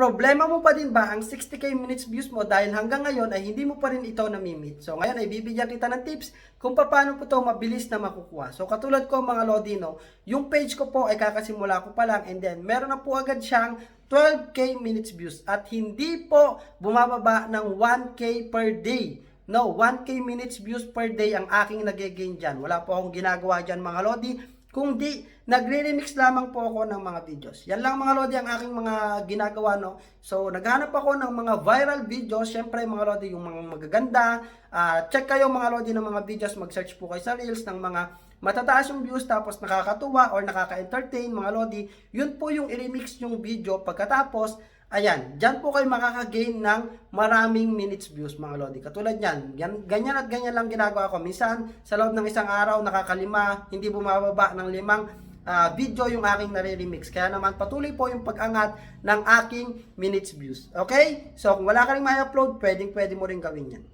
Problema mo pa din ba ang 60k minutes views mo dahil hanggang ngayon ay hindi mo pa rin ito namimit? So ngayon ay bibigyan kita ng tips kung paano po ito mabilis na makukuha. So katulad ko mga Lodino, yung page ko po ay kakasimula ko pa lang and then meron na po agad siyang 12k minutes views at hindi po bumababa ng 1k per day. No, 1k minutes views per day ang aking nag-gain dyan. Wala po akong ginagawa dyan mga Lodi. Kung di, nagre-remix lamang po ako ng mga videos. Yan lang mga Lodi ang aking mga ginagawa, no? So, naghanap ako ng mga viral videos. Siyempre, mga Lodi, yung mga magaganda. Ah, check kayo mga Lodi ng mga videos. Mag-search po kayo sa Reels ng mga matataas yung views tapos nakakatuwa or nakaka-entertain mga Lodi. Yun po yung i-remix yung video. Pagkatapos, Ayan, dyan po kayo makaka-gain ng maraming minutes views mga Lodi. Katulad yan, yan, ganyan at ganyan lang ginagawa ko. Minsan, sa loob ng isang araw, nakakalima, hindi bumababa ng limang ah, video yung aking nare-remix. Kaya naman, patuloy po yung pag-angat ng aking minutes views. Okay? So, kung wala ka rin may upload, pwedeng pwede mo rin gawin yan.